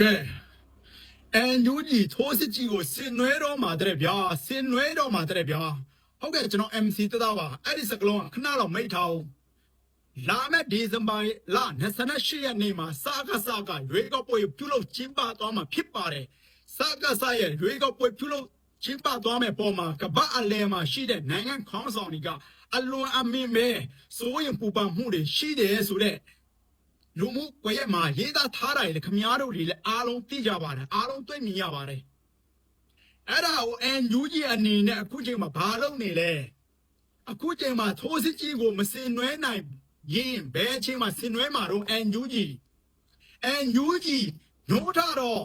ကဲအန်ယူဂျီထိုးစစ်ကြီးကိုဆင်နွဲတော့မှာတဲ့ဗျာဆင်နွဲတော့မှာတဲ့ဗျာဟုတ်ကဲ့ကျွန်တော် MC တသားပါအဲ့ဒီစကလုံးကခဏတော့မိတ်ထားအောင်လာမယ့်ဒီဇင်ဘာလ28ရက်နေ့မှာစာကစားကရွေးကောက်ပွဲပြုလုပ်ကျင်းပသွားမှာဖြစ်ပါတယ်စာကစားရဲ့ရွေးကောက်ပွဲပြုလုပ်ကျင်းပသွားမယ့်ပုံမှာကပ္ပအလဲမှာရှိတဲ့နိုင်ငံခေါင်းဆောင်တွေကအလွန်အမင်းပဲစိုးရင်ပူပန်မှုတွေရှိတယ်ဆိုတဲ့ လူမှုကွယ်ရက်မှာရေးသားထားတာလေခမားတို့တွေလည်းအားလုံးသိကြပါတယ်အားလုံးတွေ့မြင်ရပါတယ်အဲ့ဒါကိုအန်ယူဂျီအနေနဲ့အခုချိန်မှာဘာလုပ်နေလဲအခုချိန်မှာထိုးစစ်ကြီးကိုမစင်နွဲနိုင်ရင်ဘယ်ချိန်မှာစင်နွဲမှာတော့အန်ယူဂျီအန်ယူဂျီနှိုးထားတော့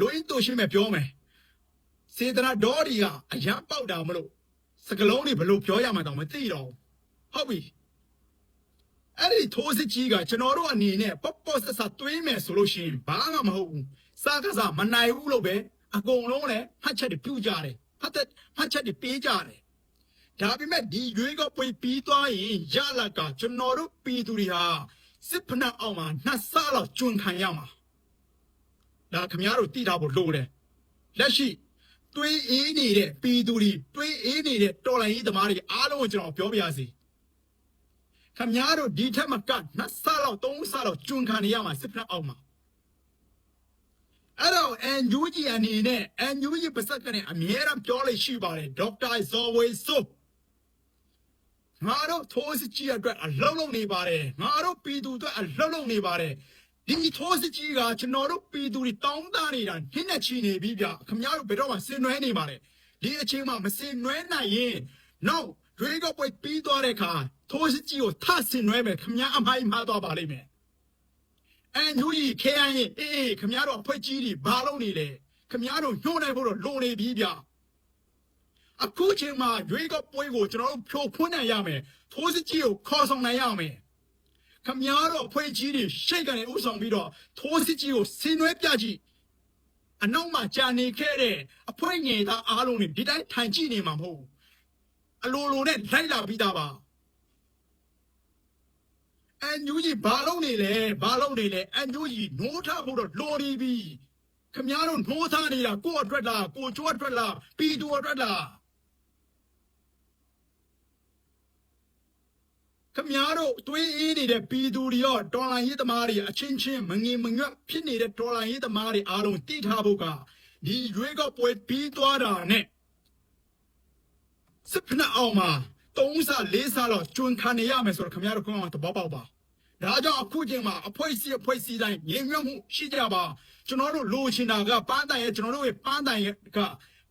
လွင်းတို့ရှိမယ်ပြောမယ်စေတနာဒေါ်ဒီကအရန်ပေါက်တာမလို့စကလုံးတွေဘလို့ပြောရမှာတော့မသိတော့ဘူးဟုတ်ပြီ အဲ့ဒီထိုးစစ်ကြီးကကျွန်တော်တို့အနေနဲ့ပေါ့ပေါ့ဆက်ဆက်တွေးမယ်ဆိုလို့ရှိရင်ဘာမှမဟုတ်ဘူးစားကစားမနိုင်ဘူးလို့ပဲအကုန်လုံးလည်းဖတ်ချက်တွေပြုတ်ကြတယ်ဖတ်တဲ့ဖတ်ချက်တွေပေးကြတယ်ဒါပေမဲ့ဒီရွေးကောက်ပွဲပြီးသွားရင်ရလာကကျွန်တော်တို့ပြည်သူတွေဟာစစ်ဖက်နှက်အောင်မှာနှစ်ဆလောက်ကျွန်းခံရမှာဒါခမရတို့တည်ထားဖို့လိုတယ်လက်ရှိတွေးအေးနေတဲ့ပြည်သူတွေတွေးအေးနေတဲ့တော်လိုင်းရေးသမားတွေအားလုံးကိုကျွန်တော်ပြောပြရစီ ခမများတို့ဒီထက်မကနှစ်ဆလောက်သုံးဆလောက်ကျွန်းခံနေရမှာစစ်ဖက်အောက်မှာအဲ့တော့အန်ယူဂျီအနေနဲ့အန်ယူဂျီပါစက်ကနေအမြဲတမ်းပြောလို့ရှိပါတယ်ဒေါက်တာဇော်ဝေဆိုငါတို့ထိုးစစ်ကြီးအတွက်အလုံးလုံးနေပါတယ်ငါတို့ပြည်သူအတွက်အလုံးလုံးနေပါတယ်ဒီထိုးစစ်ကြီးကကျွန်တော်တို့ပြည်သူတွေတောင်းတနေတာနှင်းနဲ့ချီနေပြီဗျခမများတို့ဘယ်တော့မှဆင်နွှဲနေပါတယ်ဒီအချိန်မှာမဆင်နွှဲနိုင်ရင် no ရွေးကောက်ပွဲပြီးသွားတဲ့အခါထိုးစစ်ကြီးကိုထဆင်နွှဲမယ်ခမများအမိုင်းမှားသွားပါလိမ့်မယ်အန်ယူကြီးခဲရင်အေးအေးခမများတို့အဖွဲ့ကြီးတွေဘာလုပ်နေလဲခမများတို့ညှို့နိုင်ဖို့တော့လုံနေပြီဗျအခုချိန်မှာရွေးကောက်ပွဲကိုကျွန်တော်တို့ဖြိုဖွန်းနိုင်ရမယ်ထိုးစစ်ကြီးကိုခေါ်ဆောင်နိုင်ရမယ်ခမများတို့အဖွဲ့ကြီးတွေရှိတ်ကနေဥဆောင်ပြီးတော့ထိုးစစ်ကြီးကိုဆင်နွှဲပြကြည့်အနောက်မှာကြာနေခဲ့တဲ့အဖွဲ့ငယ်သားအားလုံးတွေဒီတိုင်းထိုင်ကြည့်နေမှာမဟုတ်ဘူး အလိုလိုနဲ့လိုက်လာပြီးသားပါအန်ယူကြီးဘာလုပ်နေလဲဘာလုပ်နေလဲအန်ယူကြီးနိုးထဖို့တော့လော်ရီပြီခမည်းတော်နိုးထားနေတာကိုယ့်အတွက်လားကိုကျွတ်အတွက်လားပြည်သူအတွက်လားခမည်းတော်တွေးအေးနေတဲ့ပြည်သူတွေရောဒေါ်လာရေးသမားတွေအချင်းချင်းမငင်မငွတ်ဖြစ်နေတဲ့ဒေါ်လာရေးသမားတွေအားလုံးတိထားဖို့ကဒီရွေးကောက်ပွဲပြီးသွားတာနဲ့ စစ်ဖက်နှက်အောင်မှာ3ဆ4ဆလောက်ကျွန်းခံနေရမယ်ဆိုတော့ခင်ဗျားတို့ကောင်းအောင်သဘောပေါက်ပါဒါကြောင့်အခုချိန်မှာအဖွဲ့အစည်းအဖွဲ့အစည်းတိုင်းငြိမ်ညွတ်မှုရှိကြပါကျွန်တော်တို့လိုချင်တာကပန်းတိုင်ရဲ့ကျွန်တော်တို့ရဲ့ပန်းတိုင်ရဲ့က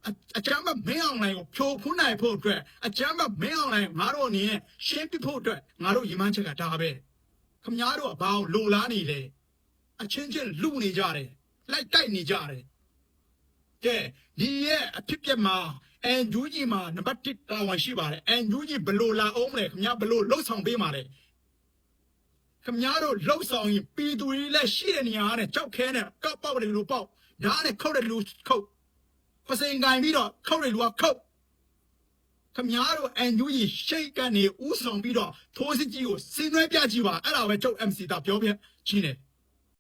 အအကြမ်းမမင်းအောင်နိုင်ကိုဖြိုဖုံးနိုင်ဖို့အတွက်အကြမ်းမမင်းအောင်နိုင်ငါတို့အနေနဲ့ရှင်းပြဖို့အတွက်ငါတို့ရည်မှန်းချက်ကဒါပဲခင်ဗျားတို့ကဘာအောင်လိုလားနေလဲအချင်းချင်းလူနေကြတယ်လိုက်တိုက်နေကြတယ်ကဲဒီရဲ့အဖြစ်ပြက်မှာ အန်ဂျူဂျီမှာနံပါတ်1တာဝန်ရှိပါတယ်အန်ဂျူဂျီဘလို့လာအောင်မလဲခင်ဗျားဘလို့လှုပ်ဆောင်ပေးမှာလဲခင်ဗျားတို့လှုပ်ဆောင်ရင်ပြည်သူတွေလည်းရှိတဲ့နေရာနဲ့ကြောက်ခဲနဲ့ကောက်ပေါက်တယ်လို့ပေါက်ဓာတ်နဲ့ခုတ်တယ်လို့ခုတ်ပစိန်ကင်ပြီးတော့ခုတ်တယ်လို့ခုတ်ခင်ဗျားတို့အန်ဂျူဂျီရှိတ်ကနေဥဆောင်ပြီးတော့ထိုးစစ်ကြီးကိုစင်နွှဲပြကြည့်ပါအဲ့ဒါပဲကျုပ် MC တာပြောပြချင်းတယ်